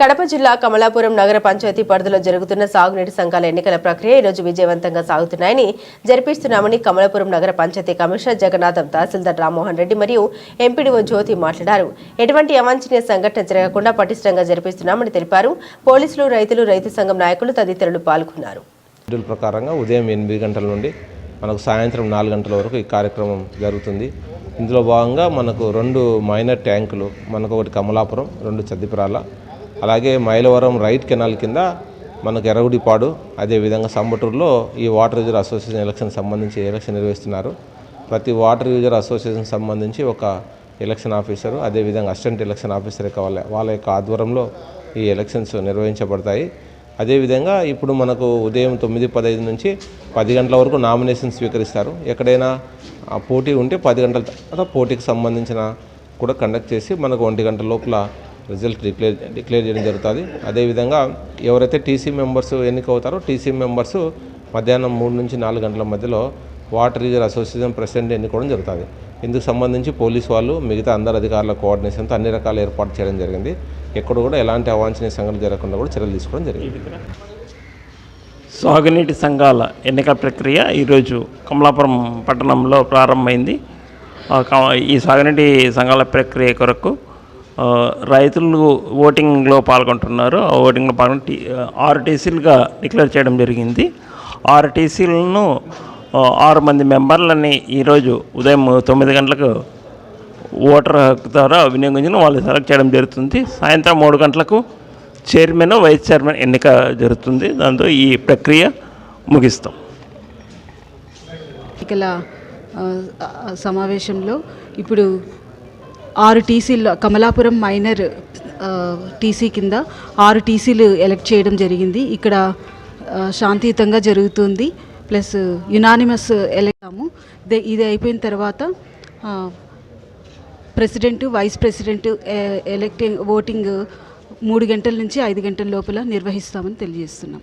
కడప జిల్లా కమలాపురం నగర పంచాయతీ పరిధిలో జరుగుతున్న సాగునీటి సంఘాల ఎన్నికల ప్రక్రియ ఈరోజు విజయవంతంగా సాగుతున్నాయని జరిపిస్తున్నామని కమలాపురం నగర పంచాయతీ కమిషనర్ జగన్నాథం తహసీల్దార్ రామ్మోహన్ రెడ్డి మరియు ఎంపీడీఓ జ్యోతి మాట్లాడారు. ఎటువంటి అవాంఛనీయ సంఘటన జరగకుండా పటిష్టంగా జరిపిస్తున్నామని తెలిపారు. పోలీసులు రైతులు రైతు సంఘం నాయకులు తదితరులు పాల్గొన్నారు. ప్రకారంగా ఉదయం ఎనిమిది గంటల నుండి మనకు సాయంత్రం నాలుగు గంటల వరకు ఈ కార్యక్రమం జరుగుతుంది. ఇందులో భాగంగా మనకు రెండు మైనర్ ట్యాంకులు మనకు ఒకటి కమలాపురం రెండు చద్దిపురాల అలాగే మైలవరం రైట్ కెనాల్ కింద మనకు ఎరగుడిపాడు అదేవిధంగా సంబటూరులో ఈ వాటర్ యూజర్ అసోసియేషన్ ఎలక్షన్ సంబంధించి ఎలక్షన్ నిర్వహిస్తున్నారు. ప్రతి వాటర్ యూజర్ అసోసియేషన్ సంబంధించి ఒక ఎలక్షన్ ఆఫీసరు అదేవిధంగా అసిస్టెంట్ ఎలక్షన్ ఆఫీసర్ యొక్క వాళ్ళ వాళ్ళ యొక్క ఆధ్వర్యంలో ఈ ఎలక్షన్స్ నిర్వహించబడతాయి. అదేవిధంగా ఇప్పుడు మనకు ఉదయం తొమ్మిది పదహైదు నుంచి పది గంటల వరకు నామినేషన్ స్వీకరిస్తారు. ఎక్కడైనా పోటీ ఉంటే పది గంటల తర్వాత పోటీకి సంబంధించిన కూడా కండక్ట్ చేసి మనకు ఒంటి గంట లోపల రిజల్ట్ డిక్లేర్ డిక్లేర్ చేయడం జరుగుతుంది. అదేవిధంగా ఎవరైతే టీసీ మెంబర్స్ ఎన్నికవుతారో టీసీ మెంబర్స్ మధ్యాహ్నం మూడు నుంచి నాలుగు గంటల మధ్యలో వాటర్ యూజర్ అసోసియేషన్ ప్రెసిడెంట్ ఎన్నుకోవడం జరుగుతుంది. ఇందుకు సంబంధించి పోలీస్ వాళ్ళు మిగతా అందరు అధికారుల కోఆర్డినేషన్తో అన్ని రకాల ఏర్పాటు చేయడం జరిగింది. ఎక్కడ కూడా ఎలాంటి అవాంఛనీయ సంఘటనలు జరగకుండా కూడా చర్యలు తీసుకోవడం జరిగింది. సాగునీటి సంఘాల ఎన్నికల ప్రక్రియ ఈరోజు కమలాపురం పట్టణంలో ప్రారంభమైంది. ఈ సాగునీటి సంఘాల ప్రక్రియ కొరకు రైతులు ఓటింగ్లో పాల్గొంటున్నారు. ఆ ఓటింగ్లో పాల్గొని ఆర్టీసీలుగా ఆరు టీసీలుగా డిక్లేర్ చేయడం జరిగింది. ఆరు టీసీలను ఆరు మంది మెంబర్లని ఈరోజు ఉదయం తొమ్మిది గంటలకు ఓటర్ హక్కు ద్వారా వినియోగించిన వాళ్ళు సెలెక్ట్ చేయడం జరుగుతుంది. సాయంత్రం మూడు గంటలకు చైర్మన్ వైస్ చైర్మన్ ఎన్నిక జరుగుతుంది. దాంతో ఈ ప్రక్రియ ముగిస్తాం. ఎన్నికల సమావేశంలో ఇప్పుడు ఆరు టీసీలు కమలాపురం మైనర్ టీసీ కింద ఆరు టీసీలు ఎలక్ట్ చేయడం జరిగింది. ఇక్కడ శాంతియుతంగా జరుగుతుంది. ప్లస్ యునానిమస్ ఎలక్టాము ఇది అయిపోయిన తర్వాత president vice president electing voting మూడు గంటల నుంచి ఐదు గంటల లోపల నిర్వహిస్తామని తెలియజేస్తున్నాం.